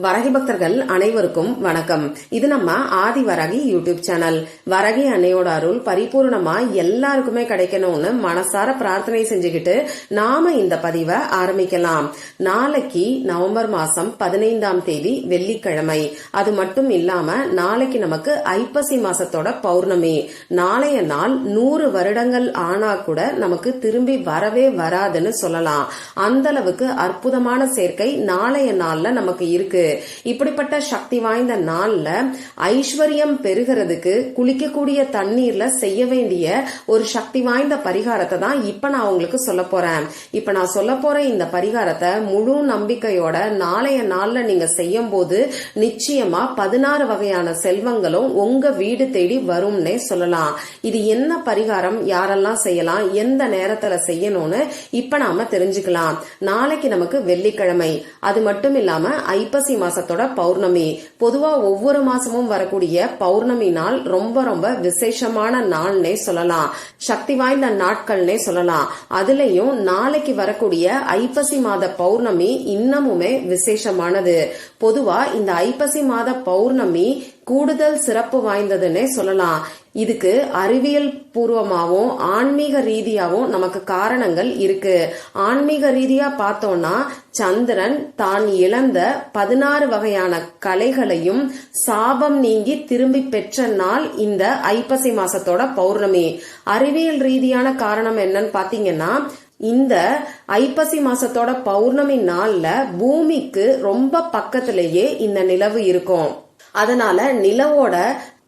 வரகி பக்தர்கள் அனைவருக்கும் வணக்கம். இது நம்ம ஆதி வரகி யூடியூப் சேனல். வரகி அன்னையோட அருள் பரிபூர்ணமா எல்லாருக்குமே கிடைக்கணும்னு மனசார பிரார்த்தனை செஞ்சுக்கிட்டு நாம இந்த பதிவை ஆரம்பிக்கலாம். நாளைக்கு நவம்பர் மாசம் பதினைந்தாம் தேதி வெள்ளிக்கிழமை. அது மட்டும் இல்லாம நாளைக்கு நமக்கு ஐப்பசி மாசத்தோட பௌர்ணமி. நாளைய நாள் நூறு வருடங்கள் ஆனா கூட நமக்கு திரும்பி வரவே வராதுன்னு சொல்லலாம். அந்த அளவுக்கு அற்புதமான சேர்க்கை நாளைய நாள்ல நமக்கு இருக்கு. இப்படிப்பட்ட சக்தி வாய்ந்த நாள்ல ஐஸ்வர்யம் பெருகிறதுக்கு குளிக்கக்கூடிய தண்ணீர்ல செய்ய வேண்டிய ஒரு சக்தி வாய்ந்த பரிகாரத்தை தான் இப்ப நான் உங்களுக்கு சொல்ல போறேன். இப்ப நான் சொல்ல போற இந்த பரிகாரத்தை முழு நம்பிக்கையோட நாளைய நாள்ல நீங்க செய்யும் போது நிச்சயமா பதினாறு வகையான செல்வங்களும் உங்க வீடு தேடி வரும்னே சொல்லலாம். இது என்ன பரிகாரம்? யாரெல்லாம் செய்யலாம்? எந்த நேரத்துல செய்யணும்னு இப்ப நாம தெரிஞ்சுக்கலாம். நாளைக்கு நமக்கு வெள்ளிக்கிழமை. அது மட்டும் இல்லாம ஐப்பசி மாசத்தோட பௌர்ணமி. பொதுவா ஒவ்வொரு மாசமும் வரக்கூடிய பௌர்ணமி நாள் ரொம்ப ரொம்ப விசேஷமான நாள்னே சொல்லலாம். சக்தி வாய்ந்த நாட்கள்னே சொல்லலாம். அதுலயும் நாளைக்கு வரக்கூடிய ஐப்பசி மாத பௌர்ணமி இன்னமுமே விசேஷமானது. பொதுவா இந்த ஐப்பசி மாத பௌர்ணமி கூடுதல் சிறப்பு வாய்ந்ததுன்னே சொல்லலாம். இதுக்கு அறிவியல் பூர்வமாகவும் ஆன்மீக ரீதியாகவும் நமக்கு காரணங்கள் இருக்கு. ஆன்மீக ரீதியா பார்த்தோம்னா சந்திரன் தான் இழந்த பதினாறு வகையான கலைகளையும் சாபம் நீங்கி திரும்பி பெற்ற நாள் இந்த ஐப்பசி மாசத்தோட பௌர்ணமி. அறிவியல் ரீதியான காரணம் என்னன்னு பாத்தீங்கன்னா இந்த ஐப்பசி மாசத்தோட பௌர்ணமி நாள்ல பூமிக்கு ரொம்ப பக்கத்திலேயே இந்த நிலவு இருக்கும். அதனால நிலவோட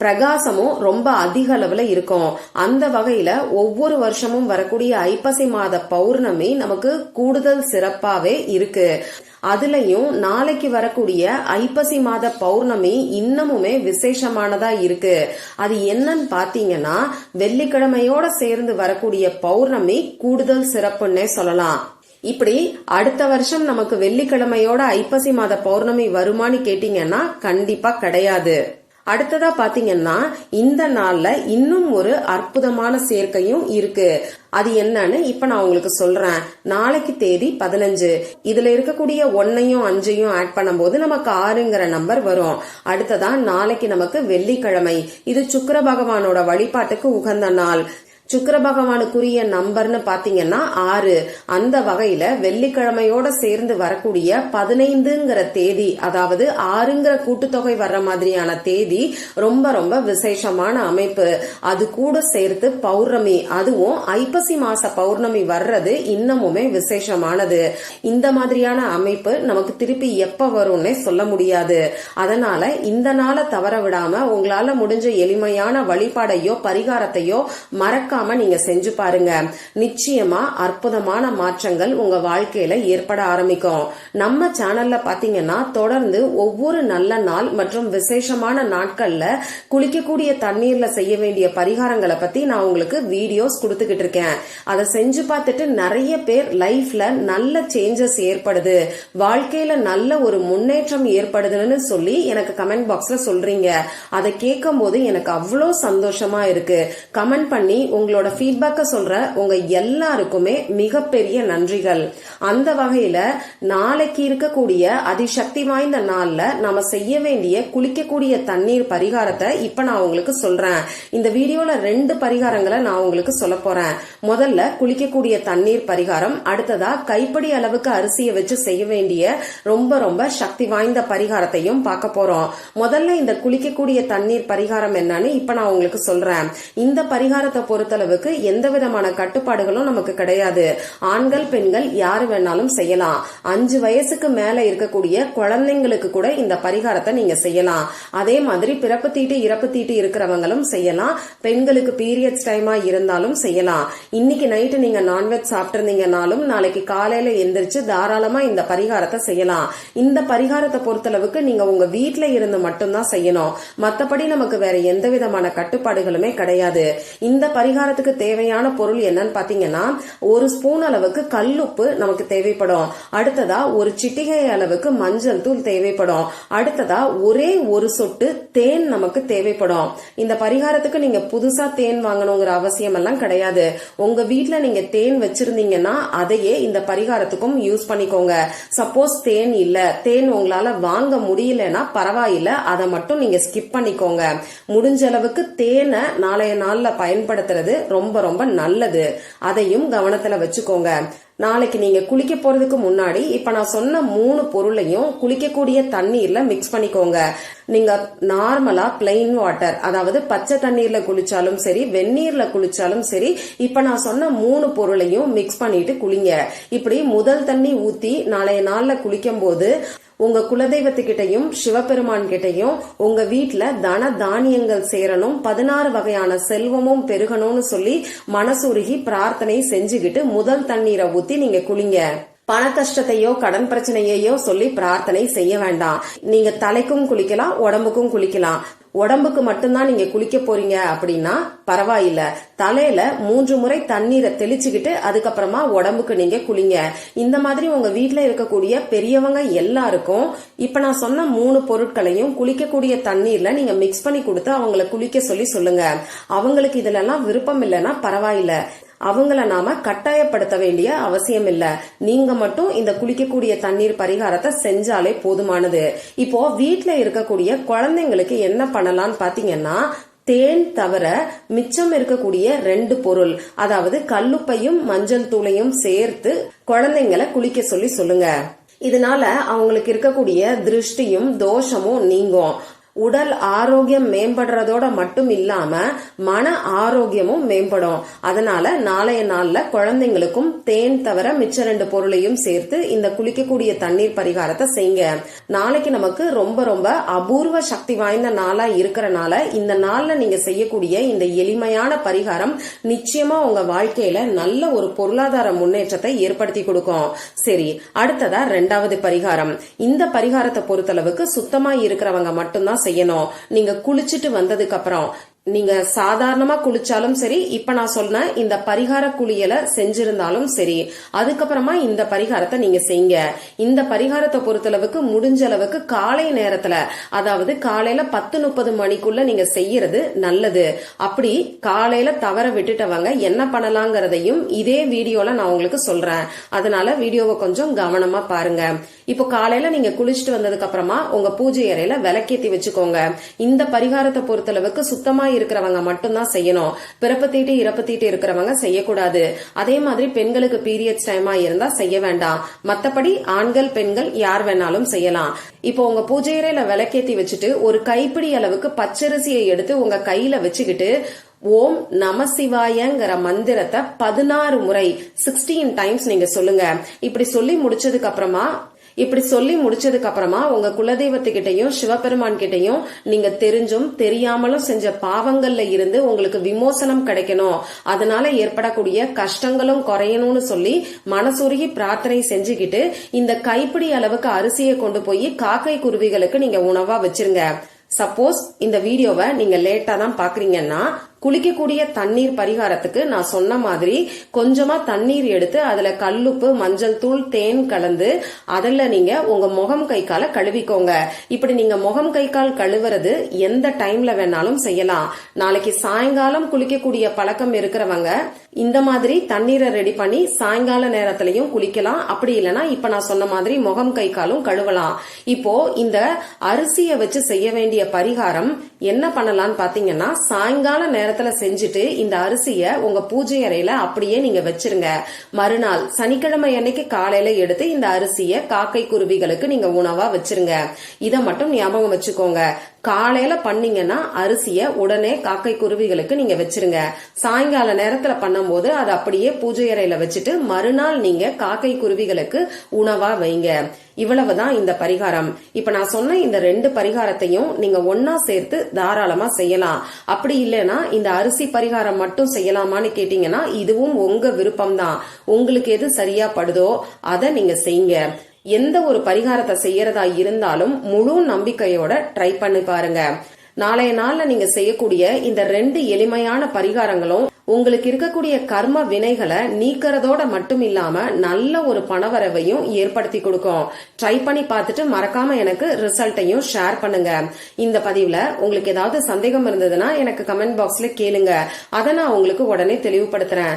பிரகாசமும் ரொம்ப அதிக அளவுல இருக்கும். அந்த வகையில ஒவ்வொரு வருஷமும் வரக்கூடிய ஐப்பசி மாத பௌர்ணமி நமக்கு கூடுதல் சிறப்பாவே இருக்கு. அதுலயும் நாளைக்கு வரக்கூடிய ஐப்பசி மாத பௌர்ணமி இன்னமுமே விசேஷமானதா இருக்கு. அது என்னன்னு பாத்தீங்கன்னா வெள்ளிக்கிழமையோட சேர்ந்து வரக்கூடிய பௌர்ணமி கூடுதல் சிறப்புன்னே சொல்லலாம். இப்படி அடுத்த வருஷம் நமக்கு வெள்ளிக்கிழமையோட ஐப்பசி மாத பௌர்ணமி வருமானு கேட்டீங்கன்னா கண்டிப்பா கிடையாது. அடுத்ததா பாத்தீங்கன்னா இந்த நாள்ல இன்னும் ஒரு அற்புதமான சேர்க்கையும் இருக்கு. அது என்னன்னு இப்ப நான் உங்களுக்கு சொல்றேன். நாளைக்கு தேதி பதினஞ்சு. இதுல இருக்கக்கூடிய ஒன்னையும் அஞ்சையும் ஆட் பண்ணும்போது நமக்கு ஆறுங்கிற நம்பர் வரும். அடுத்ததா நாளைக்கு நமக்கு வெள்ளிக்கிழமை. இது சுக்கர பகவானோட வழிபாட்டுக்கு உகந்த நாள். சுக்கர பகவானுக்குரிய நம்பர்னு பாத்தீங்கன்னா ஆறு. அந்த வகையில வெள்ளிக்கிழமையோட சேர்ந்து வரக்கூடிய பதினைந்துங்கிற தேதி அதாவது ஆறுங்கிற கூட்டுத்தொகை வர்ற மாதிரியான தேதி ரொம்ப ரொம்ப விசேஷமான அமைப்பு. அது கூட சேர்த்து பௌர்ணமி அதுவும் ஐப்பசி மாச பௌர்ணமி வர்றது இன்னமுமே விசேஷமானது. இந்த மாதிரியான அமைப்பு நமக்கு திருப்பி எப்ப வரும்னே சொல்ல முடியாது. அதனால இந்த நாளை தவற விடாம உங்களால முடிஞ்ச எளிமையான வழிபாடையோ பரிகாரத்தையோ மறக்க மறக்காம நீங்க செஞ்சு பாருங்க. நிச்சயமா அற்புதமான மாற்றங்கள் உங்க வாழ்க்கையில ஏற்பட ஆரம்பிக்கும். நம்ம சேனல்ல பாத்தீங்கன்னா தொடர்ந்து ஒவ்வொரு நல்ல நாள் மற்றும் விசேஷமான நாட்கள்ல குளிக்கக்கூடிய தண்ணீர்ல செய்ய வேண்டிய பரிகாரங்களை பத்தி நான் உங்களுக்கு வீடியோஸ் கொடுத்துக்கிட்டு இருக்கேன். அதை செஞ்சு பார்த்துட்டு நிறைய பேர் லைஃப்ல நல்ல சேஞ்சஸ் ஏற்படுது. வாழ்க்கையில நல்ல ஒரு முன்னேற்றம் ஏற்படுதுன்னு சொல்லி எனக்கு கமெண்ட் பாக்ஸ்ல சொல்றீங்க. அதை கேட்கும் போது எனக்கு அவ்வளோ சந்தோஷமா இருக்கு. கமெண்ட் பண்ணி உங்களோட ஃபீட்பேக்கை சொல்ற உங்க எல்லாருக்குமே மிகப்பெரிய நன்றிகள். அந்த வகையில நாளைக்கு இருக்கக்கூடிய அதிசக்தி வாய்ந்த நாள்ல நாம செய்ய வேண்டிய குளிக்கக்கூடிய தண்ணீர் பரிகாரத்தை இப்ப நான் உங்களுக்கு சொல்றேன். இந்த வீடியோல ரெண்டு பரிகாரங்களை நான் உங்களுக்கு சொல்ல போறேன். முதல்ல குளிக்கக்கூடிய தண்ணீர் பரிகாரம் அடுத்ததா கைப்படி அளவுக்கு அரிசியை வச்சு செய்ய வேண்டிய ரொம்ப ரொம்ப சக்தி வாய்ந்த பரிகாரத்தையும் பார்க்க போறோம். முதல்ல இந்த குளிக்கக்கூடிய தண்ணீர் பரிகாரம் என்னன்னு இப்ப நான் உங்களுக்கு சொல்றேன். இந்த பரிகாரத்தை பொறுத்தளவுக்கு எந்த விதமான கட்டுப்பாடுகளும் நமக்கு கிடையாது. ஆண்கள் பெண்கள் யாரு வேணாலும் செய்யலாம். அஞ்சு வயசுக்கு மேல இருக்கக்கூடிய குழந்தைங்களுக்கு கூட இந்த பரிகாரத்தை நீங்க செய்யலாம். அதே மாதிரி பிறப்பு தீட்டு இறப்பு தீட்டு இருக்கிறவங்களும் செய்யலாம். பெண்களுக்கு பீரியட்ஸ் டைமா இருந்தாலும் செய்யலாம். இன்னைக்கு நைட்டு நீங்க நான்வெஜ் சாப்பிட்டிருந்தீங்கனாலும் நாளைக்கு காலையில எந்திரிச்சு தாராளமா இந்த பரிகாரத்தை செய்யலாம். இந்த பரிகாரத்தை பொறுத்தளவுக்கு நீங்க உங்க வீட்டுல இருந்து மட்டும்தான் செய்யணும். மத்தபடி நமக்கு வேற எந்த விதமான கட்டுப்பாடுகளுமே கிடையாது. இந்த பரிகாரம் பலகாரத்துக்கு தேவையான பொருள் என்னன்னு பாத்தீங்கன்னா ஒரு ஸ்பூன் அளவுக்கு கல்லுப்பு நமக்கு தேவைப்படும். அடுத்ததா ஒரு சிட்டிகை அளவுக்கு மஞ்சள் தூள் தேவைப்படும். அடுத்ததா ஒரே ஒரு சொட்டு தேன் நமக்கு தேவைப்படும். இந்த பரிகாரத்துக்கு நீங்க புதுசா தேன் வாங்கணுங்கிற அவசியம் எல்லாம் கிடையாது. உங்க வீட்டுல நீங்க தேன் வச்சிருந்தீங்கன்னா அதையே இந்த பரிகாரத்துக்கும் யூஸ் பண்ணிக்கோங்க. சப்போஸ் தேன் இல்ல தேன் உங்களால வாங்க முடியலன்னா பரவாயில்ல அதை மட்டும் நீங்க ஸ்கிப் பண்ணிக்கோங்க. முடிஞ்ச அளவுக்கு தேனை நாளைய நாள்ல பயன்படுத்துறது ரொம்ப ரொம்ப நல்லது. அதையும் கவனத்துல வச்சுக்கோங்க. நாளைக்கு நீங்க குளிக்க போறதுக்கு முன்னாடி இப்ப நான் சொன்ன மூணு பொருளையும் குளிக்கக்கூடிய தண்ணீர்ல மிக்ஸ் பண்ணிக்கோங்க. நீங்க நார்மலா பிளெயின் வாட்டர் அதாவது பச்சை தண்ணீர்ல குளிச்சாலும் சரி வெந்நீர்ல குளிச்சாலும் சரி இப்ப நான் சொன்ன மூணு பொருளையும் மிக்ஸ் பண்ணிட்டு குளிங்க. இப்படி முதல் தண்ணி ஊத்தி நாளைய நாள்ல குளிக்கும் போது உங்க குலதெய்வத்துக்கிட்டையும் சிவபெருமான் கிட்டையும் உங்க வீட்டுல தன தானியங்கள் சேரணும் பதினாறு வகையான செல்வமும் பெருகணும்னு சொல்லி மனசுருகி பிரார்த்தனை செஞ்சுக்கிட்டு முதல் தண்ணீரை ஊத்தி நீங்க குளிங்க. பண கஷ்டத்தையோ கடன் பிரச்சனையையோ சொல்லி பிரார்த்தனை செய்ய வேண்டாம். நீங்க தலைக்கும் குளிக்கலாம் உடம்புக்கும் குளிக்கலாம். உடம்புக்கு மட்டும்தான் நீங்க குளிக்க போறீங்க அப்படின்னா பரவாயில்ல. தலையில மூன்று முறை தண்ணீரை தெளிச்சுக்கிட்டு அதுக்கப்புறமா உடம்புக்கு நீங்க குளிங்க. இந்த மாதிரி உங்க வீட்டுல இருக்கக்கூடிய பெரியவங்க எல்லாருக்கும் இப்ப நான் சொன்ன மூணு பொருட்களையும் குளிக்கக்கூடிய தண்ணீர்ல நீங்க மிக்ஸ் பண்ணி கொடுத்து அவங்கள குளிக்க சொல்லி சொல்லுங்க. அவங்களுக்கு இதுல எல்லாம் விருப்பம் இல்லைன்னா பரவாயில்ல. அவங்கள நாம கட்டாயப்படுத்த வேண்டிய அவசியம் இல்ல நீங்க மட்டும் இந்த குளிக்கக்கூடிய தண்ணீர் பரிகாரத்தை செஞ்சாலே போதுமானது. இப்போ வீட்டுல இருக்கக்கூடிய குழந்தைங்களுக்கு என்ன பண்ணலாம்னு பாத்தீங்கன்னா தேன் தவிர மிச்சம் இருக்கக்கூடிய ரெண்டு பொருள் அதாவது கல்லுப்பையும் மஞ்சள் தூளையும் சேர்த்து குழந்தைங்களை குளிக்க சொல்லி சொல்லுங்க. இதனால அவங்களுக்கு இருக்கக்கூடிய திருஷ்டியும் தோஷமும் நீங்கும். உடல் ஆரோக்கியம் மேம்படுறதோட மட்டும் இல்லாம மன ஆரோக்கியமும் மேம்படும். அதனால நாளைய நாள்ல குழந்தைங்களுக்கும் தேன் தவிர மிச்ச ரெண்டு பொருளையும் சேர்த்து இந்த குளிக்கக்கூடிய தண்ணீர் பரிகாரத்தை செய்யுங்க நாளைக்கு நமக்கு ரொம்ப ரொம்ப அபூர்வ சக்தி வாய்ந்த நாளா இருக்கிறனால இந்த நாள்ல நீங்க செய்யக்கூடிய இந்த எளிமையான பரிகாரம் நிச்சயமா உங்க வாழ்க்கையில நல்ல ஒரு பொருளாதார முன்னேற்றத்தை ஏற்படுத்தி கொடுக்கும். சரி அடுத்ததா ரெண்டாவது பரிகாரம். இந்த பரிகாரத்தை பொறுத்தளவுக்கு சுத்தமா இருக்கிறவங்க மட்டும்தான் செய்யணும். நீங்க குளிச்சுட்டு வந்ததுக்கு அப்புறம் நீங்க சாதாரணமா குளிச்சாலும் சரி இப்ப நான் சொன்ன இந்த பரிகார குளியலை செஞ்சிருந்தாலும் சரி அதுக்கப்புறமா இந்த பரிகாரத்தை நீங்க செய்யுங்க. இந்த பரிகாரத்தை பொறுத்தளவுக்கு முடிஞ்ச அளவுக்கு காலை நேரத்துல அதாவது காலையில பத்து முப்பது மணிக்குள்ள நீங்க செய்யறது நல்லது. அப்படி காலையில தவற விட்டுட்டவங்க என்ன பண்ணலாங்கிறதையும் இதே வீடியோல நான் உங்களுக்கு சொல்றேன். அதனால வீடியோவை கொஞ்சம் கவனமா பாருங்க. இப்போ காலையில நீங்க குளிச்சுட்டு வந்ததுக்கு அப்புறமா உங்க பூஜை அறையில விளக்கேத்தி வச்சுக்கோங்க. இந்த பரிகாரத்தை பொறுத்தளவுக்கு சுத்தமா இருக்கிறவங்க மட்டும்தான் செய்யணும். பிறப்பு தீட்டு இறப்பு தீட்டு இருக்கிறவங்க செய்யக்கூடாது. அதே மாதிரி பெண்களுக்கு பீரியட்ஸ் டைமா இருந்தா செய்ய வேண்டாம். மத்தபடி ஆண்கள் பெண்கள் யார் வேணாலும் செய்யலாம். இப்போ உங்க பூஜையறையில விளக்கேத்தி வச்சுட்டு ஒரு கைப்பிடி அளவுக்கு பச்சரிசியை எடுத்து உங்க கையில வச்சுக்கிட்டு ஓம் நம சிவாயங்கிற மந்திரத்தை பதினாறு முறை சிக்ஸ்டீன் டைம்ஸ் நீங்க சொல்லுங்க. இப்படி சொல்லி முடிச்சதுக்கு அப்புறமா இப்படி சொல்லி முடிச்சதுக்கு அப்புறமா உங்க குலதெய்வத்துக்கிட்டையும் சிவபெருமான் கிட்டையும் நீங்க தெரிஞ்சும் தெரியாமலும் செஞ்ச பாவங்கள்ல இருந்து உங்களுக்கு விமோசனம் கிடைக்கணும். அதனால ஏற்படக்கூடிய கஷ்டங்களும் குறையணும்னு சொல்லி மனசுருகி பிரார்த்தனை செஞ்சுக்கிட்டு இந்த கைப்பிடி அளவுக்கு அரிசியை கொண்டு போய் காக்கை குருவிகளுக்கு நீங்க உணவா வச்சிருங்க. சப்போஸ் இந்த வீடியோவை நீங்க லேட்டா தான் பாக்குறீங்கன்னா குளிக்கக்கூடிய தண்ணீர் பரிகாரத்துக்கு நான் சொன்ன மாதிரி கொஞ்சமா தண்ணீர் எடுத்து அதுல கல்லுப்பு மஞ்சள் தூள் தேன் கலந்து அதில் நீங்க உங்க முகம் கை காலை கழுவிக்கோங்க. இப்படி நீங்க முகம் கை கால் கழுவுறது எந்த டைம்ல வேணாலும் செய்யலாம். நாளைக்கு சாயங்காலம் குளிக்கக்கூடிய பழக்கம் இருக்கிறவங்க இந்த மாதிரி தண்ணீரை ரெடி பண்ணி சாயங்கால நேரத்திலையும் குளிக்கலாம். அப்படி இல்லைன்னா இப்ப நான் சொன்ன மாதிரி முகம் கை காலும் கழுவலாம். இப்போ இந்த அரிசியை வச்சு செய்ய வேண்டிய பரிகாரம் என்ன பண்ணலாம்னு பாத்தீங்கன்னா சாயங்கால நேரத்தில் செஞ்சுட்டு இந்த அரிசிய உங்க பூஜை அறையில அப்படியே நீங்க வச்சிருங்க. மறுநாள் சனிக்கிழமை அன்னைக்கு காலையில எடுத்து இந்த அரிசிய காக்கை குருவிகளுக்கு நீங்க உணவா வச்சிருங்க. இத மட்டும் ஞாபகம் வச்சுக்கோங்க. காலையில பண்ணீங்கன்னா அரிசியை உடனே காக்கை குருவிகளுக்கு நீங்க வச்சிருங்க. சாயங்கால நேரத்துல பண்ணும்போது அதை அப்படியே பூஜை அறையில வச்சுட்டு மறுநாள் நீங்க காக்கை குருவிகளுக்கு உணவா வைங்க. இவ்வளவுதான் இந்த பரிகாரம். இப்ப நான் சொன்ன இந்த ரெண்டு பரிகாரத்தையும் நீங்க ஒன்னா சேர்த்து தாராளமா செய்யலாம். அப்படி இல்லைன்னா இந்த அரிசி பரிகாரம் மட்டும் செய்யலாமான்னு கேட்டீங்கன்னா இதுவும் உங்க விருப்பம் தான் உங்களுக்கு எது சரியா படுதோ அதை நீங்க செய்யுங்க. எந்த ஒரு பரிகாரத்தை செய்யறதா இருந்தாலும் முழு நம்பிக்கையோட ட்ரை பண்ணி பாருங்க. நாளைய நாள்ல நீங்க செய்யக்கூடிய இந்த ரெண்டு எளிமையான பரிகாரங்களும் உங்களுக்கு இருக்கக்கூடிய கர்ம வினைகளை நீக்கிறதோட மட்டும் இல்லாம நல்ல ஒரு பணவரவையும் ஏற்படுத்தி கொடுக்கும். ட்ரை பண்ணி பார்த்துட்டு மறக்காம எனக்கு ரிசல்ட்டையும் ஷேர் பண்ணுங்க. இந்த பதிவுல உங்களுக்கு ஏதாவது சந்தேகம் இருந்ததுன்னா எனக்கு கமெண்ட் பாக்ஸ்ல கேளுங்க. அதை நான் உங்களுக்கு உடனே தெளிவுபடுத்துறேன்.